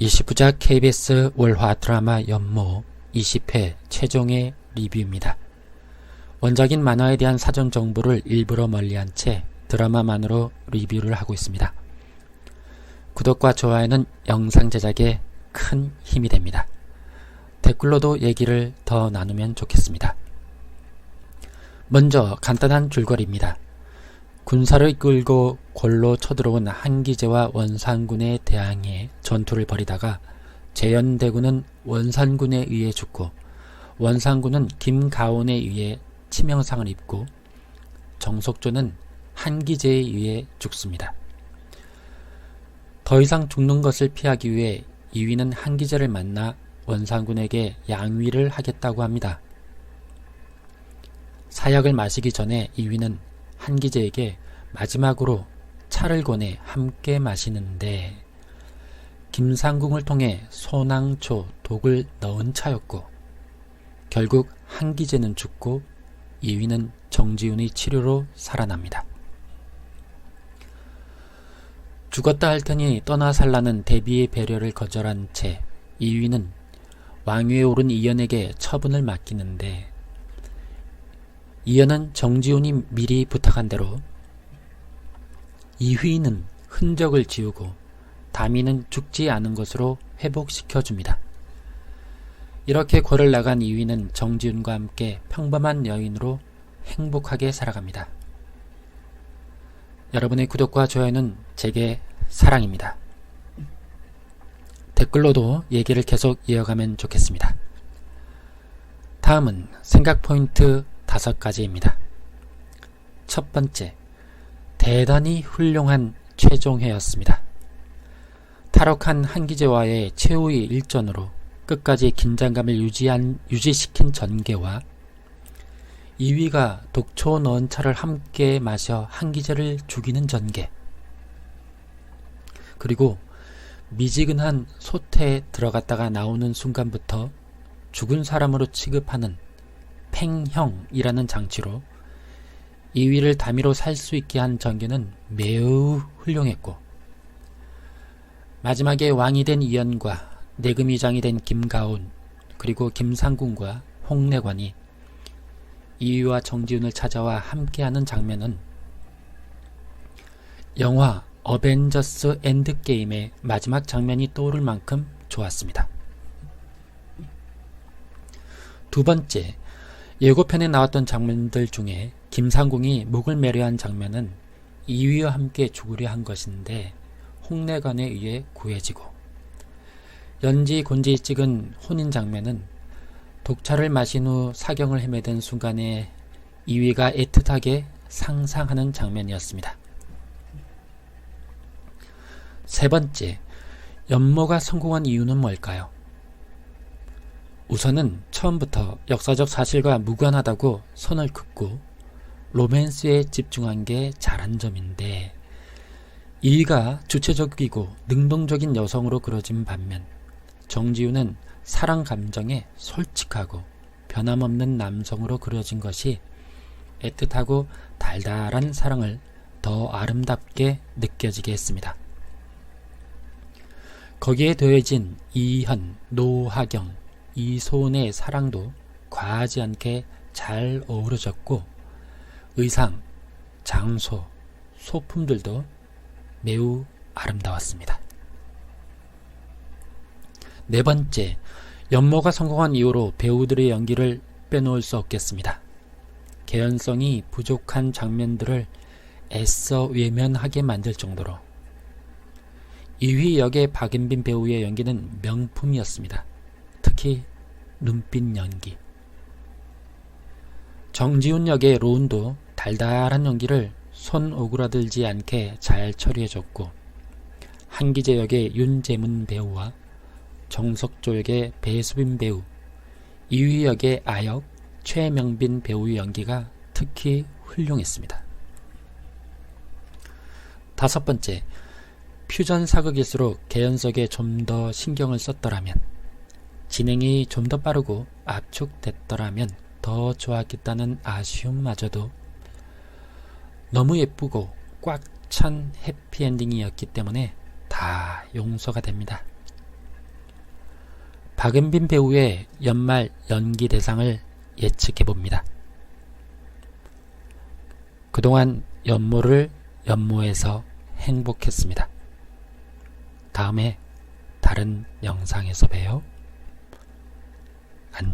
20부작 KBS 월화 드라마 연모 20회 최종의 리뷰입니다. 원작인 만화에 대한 사전 정보를 일부러 멀리한 채 드라마만으로 리뷰를 하고 있습니다. 구독과 좋아요는 영상 제작에 큰 힘이 됩니다. 댓글로도 얘기를 더 나누면 좋겠습니다. 먼저 간단한 줄거리입니다. 군사를 이끌고 골로 쳐들어온 한기제와 원산군에 대항해 전투를 벌이다가 재현대군은 원산군에 의해 죽고 원산군은 김가온에 의해 치명상을 입고 정석조는 한기제에 의해 죽습니다. 더 이상 죽는 것을 피하기 위해 이위는 한기제를 만나 원산군에게 양위를 하겠다고 합니다. 사약을 마시기 전에 이위는 한기제에게 마지막으로 차를 권해 함께 마시는데 김상궁을 통해 소낭초 독을 넣은 차였고 결국 한기제는 죽고 이위는 정지훈의 치료로 살아납니다. 죽었다 할 테니 떠나 살라는 대비의 배려를 거절한 채 이위는 왕위에 오른 이연에게 처분을 맡기는데 이연은 정지훈이 미리 부탁한 대로 이휘는 흔적을 지우고 다미는 죽지 않은 것으로 회복시켜 줍니다. 이렇게 골을 나간 이휘는 정지훈과 함께 평범한 여인으로 행복하게 살아갑니다. 여러분의 구독과 좋아요는 제게 사랑입니다. 댓글로도 얘기를 계속 이어가면 좋겠습니다. 다음은 생각 포인트 다섯 가지입니다. 첫 번째, 대단히 훌륭한 최종회였습니다. 탈옥한 한기제와의 최후의 일전으로 끝까지 긴장감을 유지한, 유지시킨 전개와 2위가 독초 넣은 차를 함께 마셔 한기제를 죽이는 전개 그리고 미지근한 소태에 들어갔다가 나오는 순간부터 죽은 사람으로 취급하는 팽형이라는 장치로 2위를 다미로 살 수 있게 한 전개는 매우 훌륭했고 마지막에 왕이 된 이연과 내금위장이 된 김가온 그리고 김상군과 홍내관이 이위와 정지훈을 찾아와 함께하는 장면은 영화 어벤져스 엔드게임의 마지막 장면이 떠오를 만큼 좋았습니다. 두 번째, 예고편에 나왔던 장면들 중에 김상궁이 목을 매려한 장면은 이위와 함께 죽으려 한 것인데 홍내관에 의해 구해지고 연지 곤지 찍은 혼인 장면은 독차를 마신 후 사경을 헤매던 순간에 이위가 애틋하게 상상하는 장면이었습니다. 세 번째, 연모가 성공한 이유는 뭘까요? 우선은 처음부터 역사적 사실과 무관하다고 선을 긋고 로맨스에 집중한 게 잘한 점인데 이가 주체적이고 능동적인 여성으로 그려진 반면 정지우는 사랑 감정에 솔직하고 변함없는 남성으로 그려진 것이 애틋하고 달달한 사랑을 더 아름답게 느껴지게 했습니다. 거기에 더해진 이현, 노하경, 이소은의 사랑도 과하지 않게 잘 어우러졌고 의상, 장소, 소품들도 매우 아름다웠습니다. 네 번째, 연모가 성공한 이후로 배우들의 연기를 빼놓을 수 없겠습니다. 개연성이 부족한 장면들을 애써 외면하게 만들 정도로 2위 역의 박은빈 배우의 연기는 명품이었습니다. 특히 눈빛 연기. 정지훈 역의 로운도 달달한 연기를 손 오그라들지 않게 잘 처리해줬고 한기재 역의 윤재문 배우와 정석조 역의 배수빈 배우, 이휘 역의 아역 최명빈 배우의 연기가 특히 훌륭했습니다. 다섯 번째, 퓨전 사극일수록 개연석에 좀 더 신경을 썼더라면 진행이 좀 더 빠르고 압축됐더라면 더 좋았겠다는 아쉬움마저도 너무 예쁘고 꽉 찬 해피엔딩이었기 때문에 다 용서가 됩니다. 박은빈 배우의 연말 연기 대상을 예측해 봅니다. 그동안 연모를 연모해서 행복했습니다. 다음에 다른 영상에서 봬요. anh